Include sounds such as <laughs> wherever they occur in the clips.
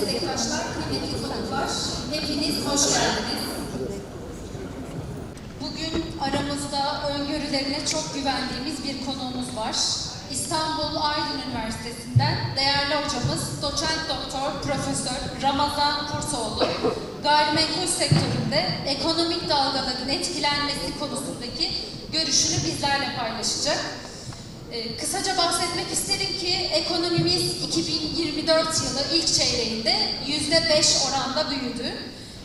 meslektaşlar, kıymetli konuklar, hepiniz hoş geldiniz. Bugün aramızda öngörülerine çok güvendiğimiz bir konuğumuz var. İstanbul Aydın Üniversitesi'nden değerli hocamız doçent doktor profesör Ramazan Kurtoğlu gayrimenkul sektöründe ekonomik dalgaların etkilenmesi konusundaki görüşünü bizlerle paylaşacak. Ee, Kısaca bahsetmek isterim ki ekonomimiz 2024 yılı ilk çeyreğinde %5 oranda büyüdü.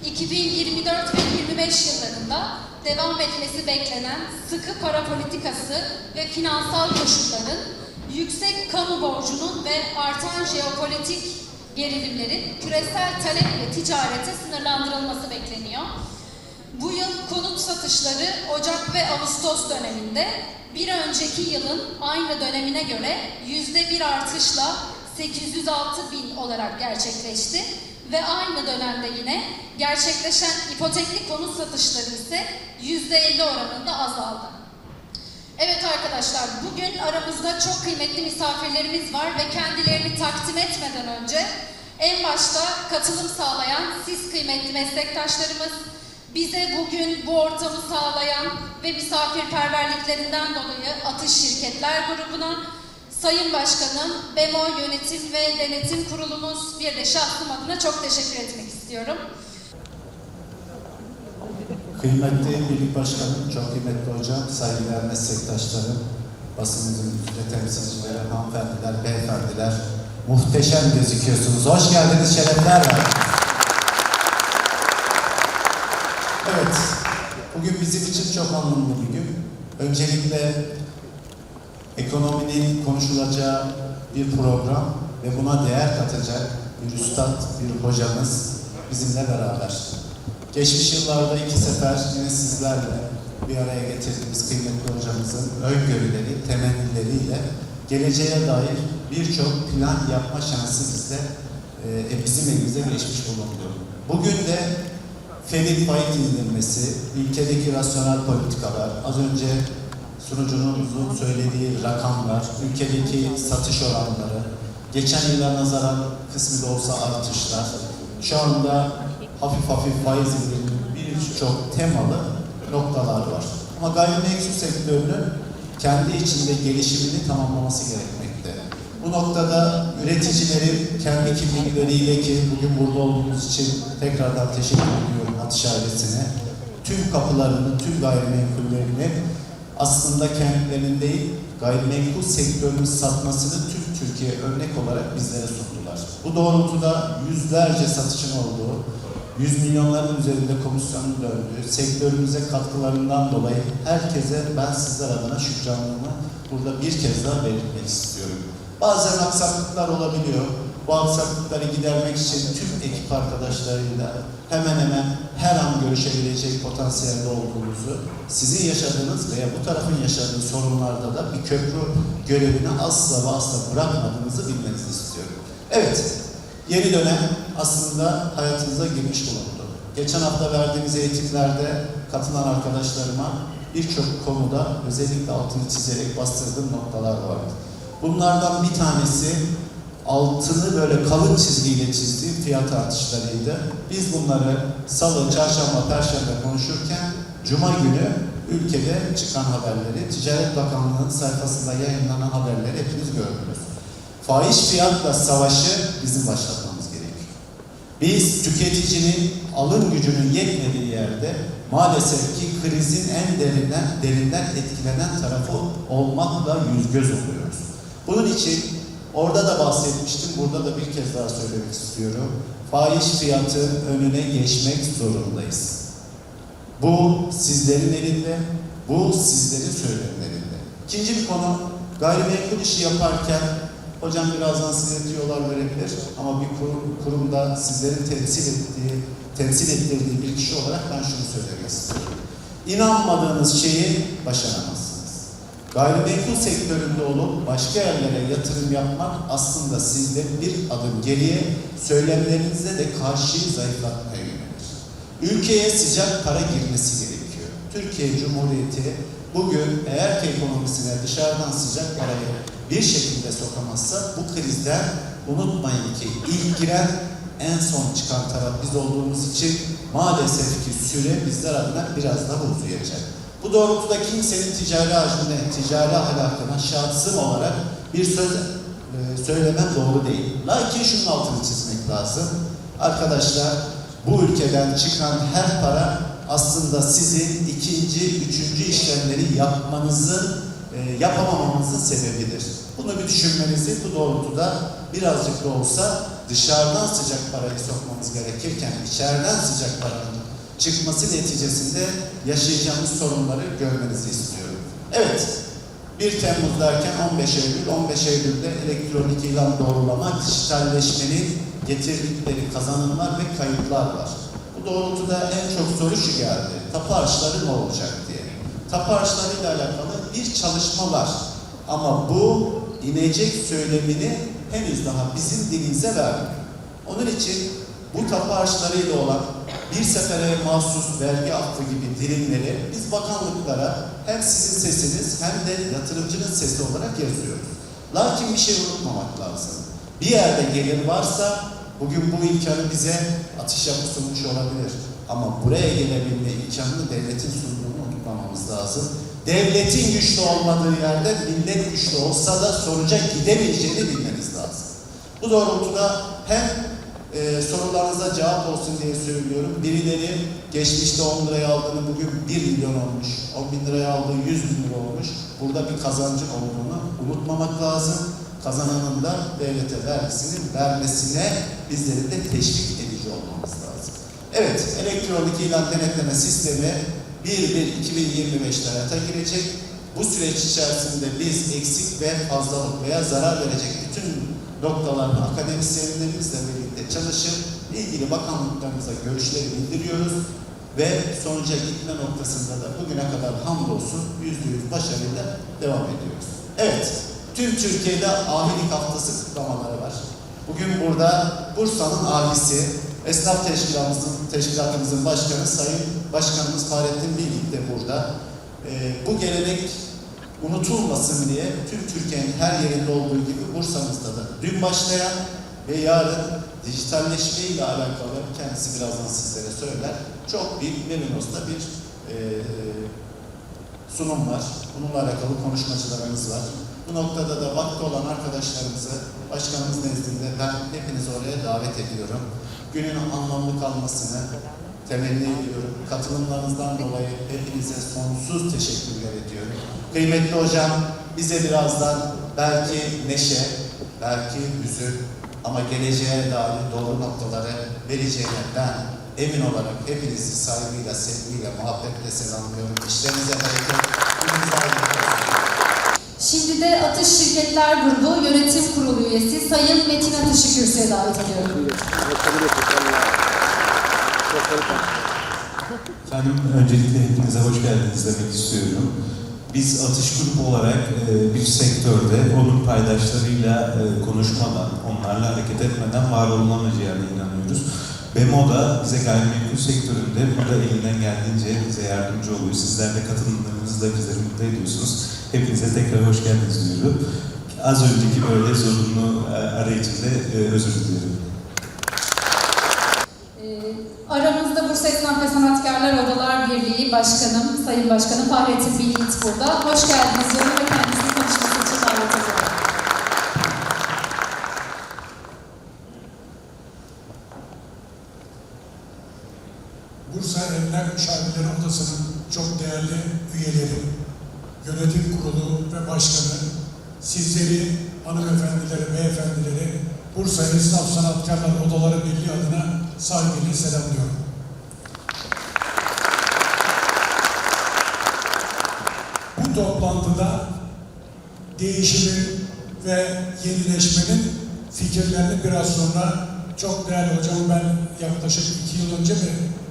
2024 ve 25 yıllarında devam etmesi beklenen sıkı para politikası ve finansal koşulların yüksek kamu borcunun ve artan jeopolitik gerilimlerin küresel talep ve ticarete sınırlandırılması bekleniyor. Bu yıl konut satışları Ocak ve Ağustos döneminde bir önceki yılın aynı dönemine göre yüzde bir artışla 806 bin olarak gerçekleşti ve aynı dönemde yine gerçekleşen ipotekli konut satışları ise yüzde 50 oranında azaldı. Evet arkadaşlar, bugün aramızda çok kıymetli misafirlerimiz var ve kendilerini takdim etmeden önce en başta katılım sağlayan siz kıymetli meslektaşlarımız, bize bugün bu ortamı sağlayan ve misafirperverliklerinden dolayı Atış Şirketler Grubu'na, Sayın Başkanım, BEMO Yönetim ve Denetim Kurulumuz bir de şahsım adına çok teşekkür etmek istiyorum. Kıymetli Birlik Başkanım, çok kıymetli hocam, saygıdeğer meslektaşlarım, basınımızın ücret temsilcileri, hanımefendiler, beyefendiler, muhteşem gözüküyorsunuz. Hoş geldiniz, şerefler verdiniz. Evet, bugün bizim için çok anlamlı bir gün. Öncelikle ekonominin konuşulacağı bir program ve buna değer katacak bir üstad, bir hocamız bizimle beraber. Geçmiş yıllarda iki sefer yine sizlerle bir araya getirdiğimiz kıymetli hocamızın öngörüleri, temennileriyle geleceğe dair birçok plan yapma şansı bizde, e, bizim elimize geçmiş bulundu. Bugün de Fed'in faiz indirmesi, ülkedeki rasyonel politikalar, az önce sunucunuzun söylediği rakamlar, ülkedeki satış oranları, geçen yıla nazaran kısmı da olsa artışlar, şu anda hafif hafif faiz indirimi birçok temalı noktalar var. Ama gayrimenkul sektörünün kendi içinde gelişimini tamamlaması gerekmekte. Bu noktada üreticilerin kendi kimlikleriyle ki bugün burada olduğumuz için tekrardan teşekkür ediyorum Atış ailesine. Tüm kapılarını, tüm gayrimenkullerini aslında kendilerinin değil, gayrimenkul sektörünün satmasını tüm Türkiye örnek olarak bizlere sundular. Bu doğrultuda yüzlerce satışın olduğu, yüz milyonların üzerinde komisyonun döndüğü, sektörümüze katkılarından dolayı herkese ben sizler adına şükranlığımı burada bir kez daha belirtmek istiyorum. Bazen aksaklıklar olabiliyor. Bu aksaklıkları gidermek için tüm ekip arkadaşlarıyla hemen hemen her an görüşebilecek potansiyelde olduğumuzu, sizin yaşadığınız veya bu tarafın yaşadığı sorunlarda da bir köprü görevini asla ve asla bırakmadığınızı bilmenizi istiyorum. Evet, yeni dönem aslında hayatımıza girmiş bulundu. Geçen hafta verdiğimiz eğitimlerde katılan arkadaşlarıma birçok konuda özellikle altını çizerek bastırdığım noktalar vardı. Bunlardan bir tanesi altını böyle kalın çizgiyle çizdiğim fiyat artışlarıydı. Biz bunları salı, çarşamba, perşembe konuşurken cuma günü ülkede çıkan haberleri, Ticaret Bakanlığı'nın sayfasında yayınlanan haberleri hepiniz gördünüz. Fahiş fiyatla savaşı bizim başlatmamız gerekiyor. Biz tüketicinin alım gücünün yetmediği yerde maalesef ki krizin en derinden, derinden etkilenen tarafı olmakla yüz göz oluyoruz. Bunun için orada da bahsetmiştim, burada da bir kez daha söylemek istiyorum. Fahiş fiyatı önüne geçmek zorundayız. Bu sizlerin elinde, bu sizlerin söylemlerinde. İkinci bir konu, gayrimenkul işi yaparken, hocam birazdan size diyorlar verebilir ama bir kurum, kurumda sizlerin temsil ettiği, temsil ettirdiği bir kişi olarak ben şunu söylemek istiyorum. İnanmadığınız şeyi başaramazsınız. Gayrimenkul sektöründe olup başka yerlere yatırım yapmak aslında sizde bir adım geriye, söylemlerinizde de karşıyı zayıflatmaya yönelir. Ülkeye sıcak para girmesi gerekiyor. Türkiye Cumhuriyeti bugün eğer ki ekonomisine dışarıdan sıcak parayı bir şekilde sokamazsa bu krizden unutmayın ki ilk giren en son çıkan taraf biz olduğumuz için maalesef ki süre bizler adına biraz daha uzayacak. Bu doğrultuda kimsenin ticari hacmine, ticari ahlakına şahsım olarak bir söz e, söylemem doğru değil. Lakin şunun altını çizmek lazım. Arkadaşlar bu ülkeden çıkan her para aslında sizin ikinci, üçüncü işlemleri yapmanızın, e, yapamamanızın sebebidir. Bunu bir düşünmenizi bu doğrultuda birazcık da olsa dışarıdan sıcak parayı sokmamız gerekirken içeriden sıcak paranın çıkması neticesinde yaşayacağımız sorunları görmenizi istiyorum. Evet, 1 Temmuz derken 15 Eylül, 15 Eylül'de elektronik ilan doğrulama, dijitalleşmenin getirdikleri kazanımlar ve kayıplar var. Bu doğrultuda en çok soru şu geldi. Tapu harçları ne olacak diye. Tapu harçlarıyla alakalı bir çalışma var. Ama bu inecek söylemini henüz daha bizim dilimize vermiyor. Onun için bu tapu harçlarıyla olan bir sefere mahsus vergi affı gibi dilimleri biz bakanlıklara hem sizin sesiniz hem de yatırımcının sesi olarak yazıyoruz. Lakin bir şey unutmamak lazım. Bir yerde gelir varsa bugün bu imkanı bize atış yapı sunmuş olabilir. Ama buraya gelebilme imkanını devletin sunduğunu unutmamamız lazım. Devletin güçlü olmadığı yerde millet güçlü olsa da sonuca gidemeyeceğini bilmeniz lazım. Bu doğrultuda hem e, sorularınıza cevap olsun diye söylüyorum. Birileri geçmişte 10 liraya aldığını bugün 1 milyon olmuş, 10 bin liraya aldığı 100 bin lira olmuş. Burada bir kazancın olduğunu unutmamak lazım. Kazananın da devlete vergisini vermesine bizlerin de teşvik edici olmamız lazım. Evet, elektronik ilan denetleme sistemi 1-1-2025'te hayata girecek. Bu süreç içerisinde biz eksik ve fazlalık veya zarar verecek bütün noktalarını akademisyenlerimizle birlikte çalışıp ilgili bakanlıklarımıza görüşleri bildiriyoruz ve sonuca gitme noktasında da bugüne kadar hamdolsun yüzde yüz başarıyla devam ediyoruz. Evet, tüm Türkiye'de ahilik haftası kutlamaları var. Bugün burada Bursa'nın ahisi, Esnaf Teşkilatımızın, Teşkilatımızın Başkanı Sayın Başkanımız Fahrettin Bilgik de burada. Ee, bu gelenek unutulmasın diye tüm Türkiye'nin her yerinde olduğu gibi Bursa'mızda da dün başlayan ve yarın dijitalleşme ile alakalı kendisi birazdan sizlere söyler. Çok büyük Merinos'ta bir e, sunum var. Bununla alakalı konuşmacılarımız var. Bu noktada da vakti olan arkadaşlarımızı başkanımız nezdinde ben hepinizi oraya davet ediyorum. Günün anlamlı kalmasını temenni ediyorum. Katılımlarınızdan dolayı hepinize sonsuz teşekkürler ediyorum. Kıymetli hocam bize birazdan belki neşe, belki hüzün ama geleceğe dair doğru noktaları vereceğine ben emin olarak hepinizi saygıyla, sevgiyle, muhabbetle selamlıyorum. İşlerinize bereket. Şimdi de Atış Şirketler Grubu Yönetim Kurulu üyesi Sayın Metin Atış'ı kürsüye davet ediyorum. Efendim öncelikle hepinize hoş geldiniz demek istiyorum. Biz atış grubu olarak e, bir sektörde onun paydaşlarıyla e, konuşmadan, onlarla hareket etmeden var olunamayacağına inanıyoruz. BEMO da bize gayrimenkul sektöründe burada elinden geldiğince bize yardımcı oluyor. Sizler de katılımlarınızla bizleri mutlu ediyorsunuz. Hepinize tekrar hoş geldiniz diyorum. Az önceki böyle zorunlu e, arayıcında e, özür diliyorum. Ee, Aramızda Bursa Esnaf ve Sanatkarlar Birliği Başkanım, Sayın Başkanım Fahrettin Bilgit burada. Hoş geldiniz diyorum ve kendisini konuşması için davet ediyorum. Bursa Emlak Müşavirleri Odası'nın çok değerli üyeleri, yönetim kurulu ve başkanı, sizleri, hanımefendileri, beyefendileri, Bursa Esnaf Sanatkarlar Odaları Birliği adına saygıyla selamlıyorum. Bu toplantıda değişimin ve yenileşmenin fikirlerini biraz sonra çok değerli hocamı ben yaklaşık iki yıl önce mi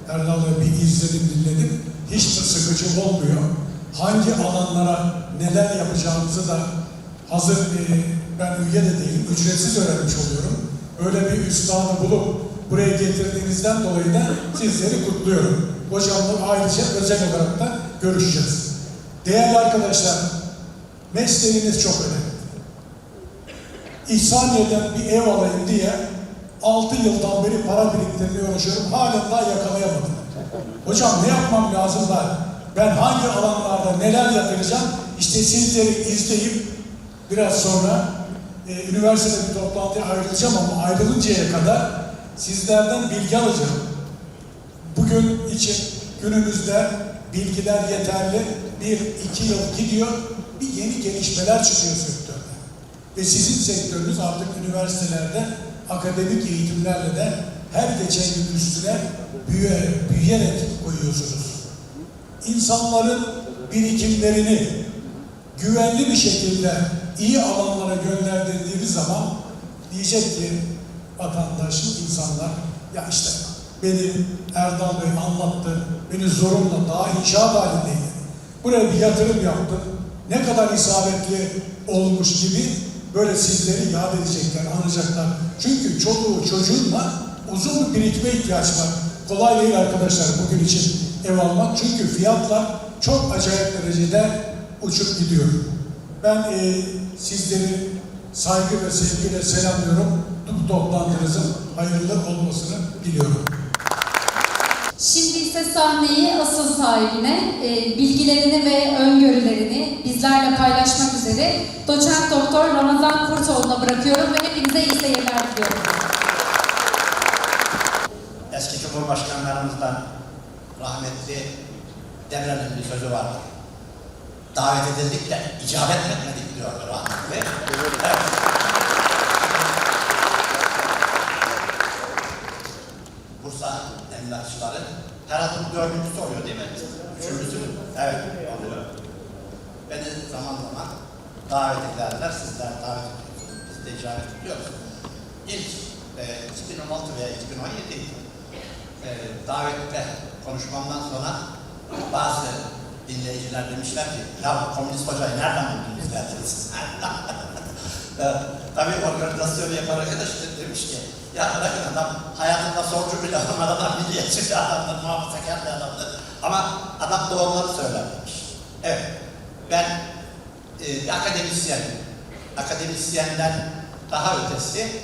Erdal'la bir izledim, dinledim. Hiç de sıkıcı olmuyor. Hangi alanlara neler yapacağımızı da hazır e, ben üye de değilim, ücretsiz öğrenmiş oluyorum. Öyle bir üstadı bulup buraya getirdiğinizden dolayı da sizleri kutluyorum. Hocamla ayrıca özel olarak da görüşeceğiz. Değerli arkadaşlar, mesleğiniz çok önemli. İhsaniye'den bir ev alayım diye 6 yıldan beri para biriktirmeye uğraşıyorum. Halen daha yakalayamadım. Hocam ne yapmam lazım ben? Ben hangi alanlarda neler yapacağım? İşte sizleri izleyip biraz sonra e, üniversitede bir toplantıya ayrılacağım ama ayrılıncaya kadar sizlerden bilgi alacağım. Bugün için günümüzde bilgiler yeterli. Bir, iki yıl gidiyor, bir yeni gelişmeler çıkıyor sektörde. Ve sizin sektörünüz artık üniversitelerde akademik eğitimlerle de her geçen gün üstüne büyüye, büyüyerek koyuyorsunuz. İnsanların birikimlerini güvenli bir şekilde iyi alanlara gönderdiğimiz zaman diyecek ki vatandaş, insanlar ya işte beni Erdal Bey anlattı, beni zorunla daha inşaat halindeydi. Buraya bir yatırım yaptım. Ne kadar isabetli olmuş gibi böyle sizleri yad edecekler, anacaklar. Çünkü çoluğu çocuğunla uzun bir birikime ihtiyaç var. Kolay değil arkadaşlar bugün için ev almak. Çünkü fiyatlar çok acayip derecede uçup gidiyor. Ben e, sizleri saygı ve sevgiyle selamlıyorum. Bu toplantınızın hayırlı olmasını diliyorum. Şimdi ise sahneyi asıl sahibine, e, bilgilerini ve öngörülerini bizlerle paylaşmak üzere doçent doktor Ramazan Kurtoğlu'na bırakıyorum ve hepinize iyi seyirler diliyorum. eski Cumhurbaşkanlarımızdan rahmetli Demirel'in bir sözü vardır. Davet edildik de icabet etmedik diyordu rahmetli. Evet. Bu dördüncüsü oluyor değil mi? Üçüncüsü mü? Evet oluyor. Beni zaman zaman davet ederler, sizler davet ediyorsunuz. Biz de icabet ediyoruz. İlk e, 2016 veya 2017 e, davette konuşmamdan sonra bazı dinleyiciler demişler ki ya bu komünist hocayı nereden buldunuz derdiniz? <laughs> e, tabii organizasyonu yapan arkadaş da demiş ki ya bırakın adam hayatında solcu bile olmadan adam milliyetçi bir adamdır, muhafazakar bir adamdır. Ama adam doğruları söyler demiş. Evet, ben e, bir akademisyenim. Akademisyenden daha ötesi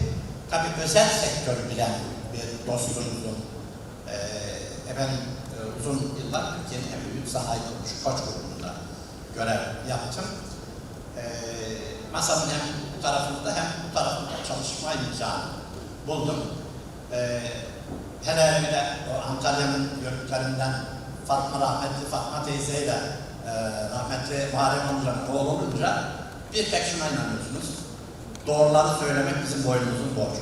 tabii özel sektörü bilen bir dostumuzun e, efendim e, uzun yıllar Türkiye'nin en büyük sahayı olmuş Koç grubunda görev yaptım. E, masanın hem bu tarafında hem bu tarafında çalışma imkanı buldum. E, hele bir de o Antalya'nın yörüklerinden Fatma rahmetli Fatma teyzeyle e, rahmetli Muharrem amcanın oğlu olunca bir tek şuna inanıyorsunuz. Doğruları söylemek bizim boynumuzun borcu.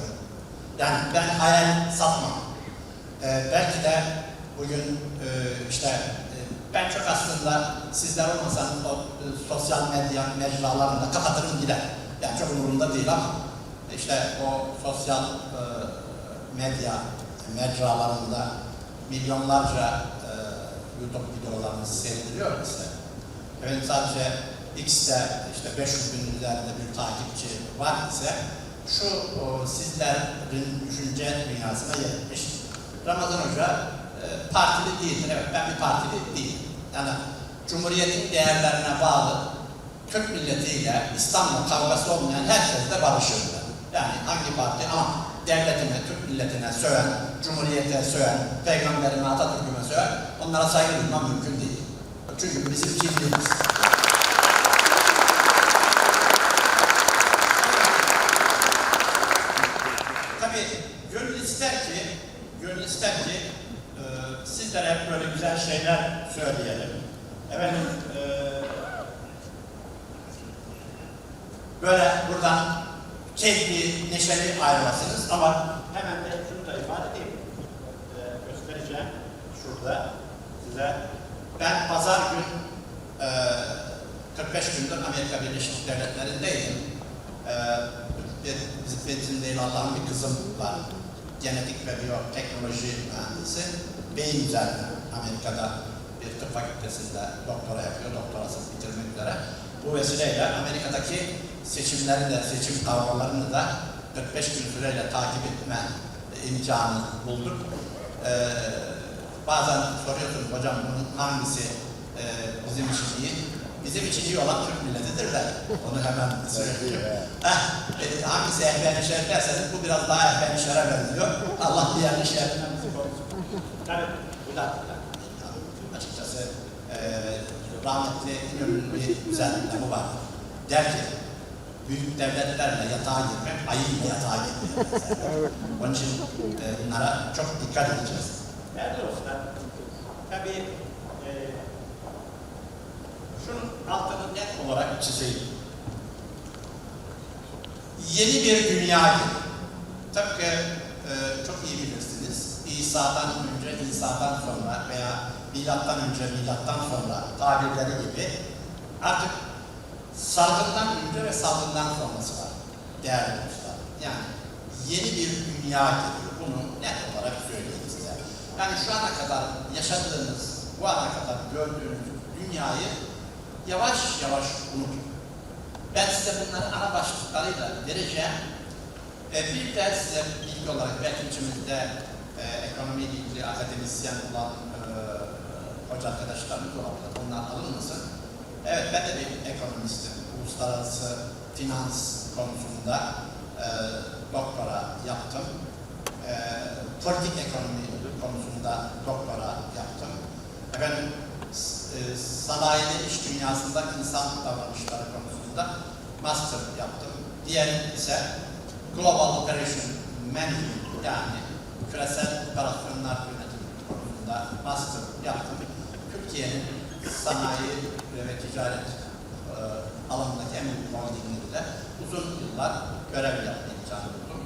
Yani ben hayal satmam. Ee, belki de bugün e, işte e, ben çok aslında sizler olmasanız o e, sosyal medya mecralarını da kapatırım gider. Yani çok umurumda değil ama işte o sosyal e, medya mecralarında milyonlarca e, YouTube videolarımız seyrediliyor ise benim sadece X'te işte 500 bin üzerinde bir takipçi var ise şu o, sizlerin düşünce dünyasına yer etmiş. Ramazan Hoca e, partili değildir. Evet ben bir partili değilim. Yani Cumhuriyet'in değerlerine bağlı Türk milletiyle İstanbul kavgası olmayan herkesle barışırdı. Yani hangi parti ama devletine, Türk milletine söven, Cumhuriyete söven, Peygamberime, Atatürk'üme söven onlara saygı duymam mümkün değil. Çünkü bizim kimliğimiz. Tabii gönül ister ki, gönül ister ki e, sizlere böyle güzel şeyler söyleyelim. Efendim, e, böyle buradan keyifli, neşeli ayrılasınız ama hemen de şunu da ifade edeyim. E, göstereceğim şurada size. Ben pazar gün e, 45 gündür Amerika Birleşik Devletleri'ndeydim. E, bir, bizim değil Allah'ın bir kızım var. Genetik ve biyoteknoloji mühendisi. Beyin üzerine Amerika'da bir tıp fakültesinde doktora yapıyor, doktorasını bitirmek üzere. Bu vesileyle Amerika'daki seçimleri de, seçim kavgalarını da 45 gün süreyle takip etme imkanı bulduk. Ee, bazen soruyorsunuz hocam bunun hangisi e, bizim için iyi? Bizim için iyi olan Türk milletidir de onu hemen <laughs> söyleyeyim. Heh, e, hangisi ehvenişer derseniz bu biraz daha ehvenişere benziyor. Allah diğer işlerinden bizi korusun. Tabii bu da açıkçası e, rahmetli İnönü'nün bir güzel lafı var. Der ki büyük devletlerle yatağa girmek ayıyla yatağa girmek. Onun için e, bunlara çok dikkat edeceğiz. Değerli dostlar, tabii e, şunun altını net olarak çizeyim. Yeni bir dünya gibi. Tıpkı e, çok iyi bilirsiniz. İsa'dan önce, İsa'dan sonra veya milattan önce, milattan sonra tabirleri gibi artık salgından önce ve salgından sonrası var değerli dostlar. Yani yeni bir dünya geliyor. Bunu net olarak söyleyeyim size. Yani şu ana kadar yaşadığınız, bu ana kadar gördüğünüz dünyayı yavaş yavaş unutun. Ben size bunları ana başlıklarıyla vereceğim. E, bir de size bilgi olarak belki içimizde e, ekonomiyle ilgili akademisyen olan e, hoca arkadaşlarımız olabilir. Onlar alınmasın. Evet ben de bir ekonomistim. Uluslararası finans konusunda e, doktora yaptım. E, politik ekonomi konusunda doktora yaptım. Efendim e, sanayide iş dünyasında insan davranışları konusunda master yaptım. Diğer ise Global Operation Management yani küresel operasyonlar yönetimi konusunda master yaptım. Türkiye'nin sanayi ve ticaret e, alanındaki en büyük holdinglerinde uzun yıllar görev yapma imkanı buldum.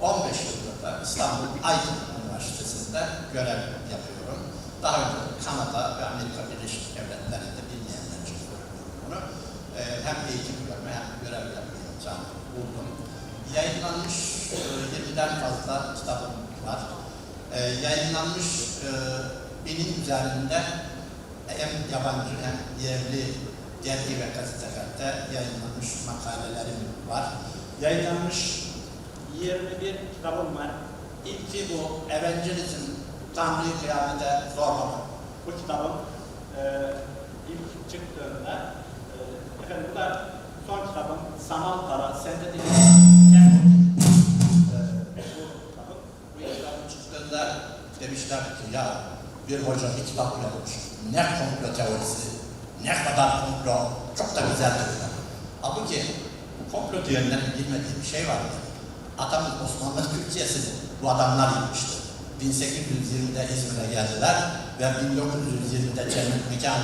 15 yıldır da İstanbul Aydın Üniversitesi'nde görev yapıyorum. Daha önce Kanada ve Amerika Birleşik Devletleri'nde bilmeyenler için söylüyorum bunu. E, hem eğitim görme hem görev yapma imkanı buldum. Yayınlanmış e, 20'den fazla kitabım var. E, yayınlanmış e, binin üzerinde hem yabancı hem yerli dergi ve gazetelerde yayınlanmış makalelerim var. Yayınlanmış 21 kitabım var. İlki bu Evangelizm, Tanrı'yı kıyamete zorlama. Bu kitabım e, ilk çıktığında e, efendim bu da son kitabım. Bu kitabın çıktığında demişler ki ya bir hoca bir kitap yazmış. Ne komplo teorisi, ne kadar komplo, çok da güzel dediler. Halbuki komplo diyenlerin bilmediği bir şey var. Atamız Osmanlı Türkiye'sini bu adamlar yıkmıştı. 1820'de İzmir'e geldiler ve 1920'de cennet mekan.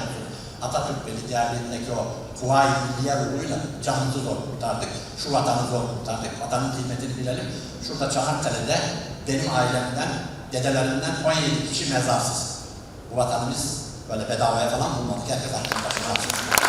Atatürk ve liderliğindeki o Kuvayi Milliye ruhuyla canımızı zor kurtardık. Şu vatanı zor kurtardık. Vatanın kıymetini bilelim. Şurada Çanakkale'de benim ailemden, dedelerimden 17 kişi mezarsız. Bu vatanı biz Böyle bedavaya falan bulmadık. Herkes aklını.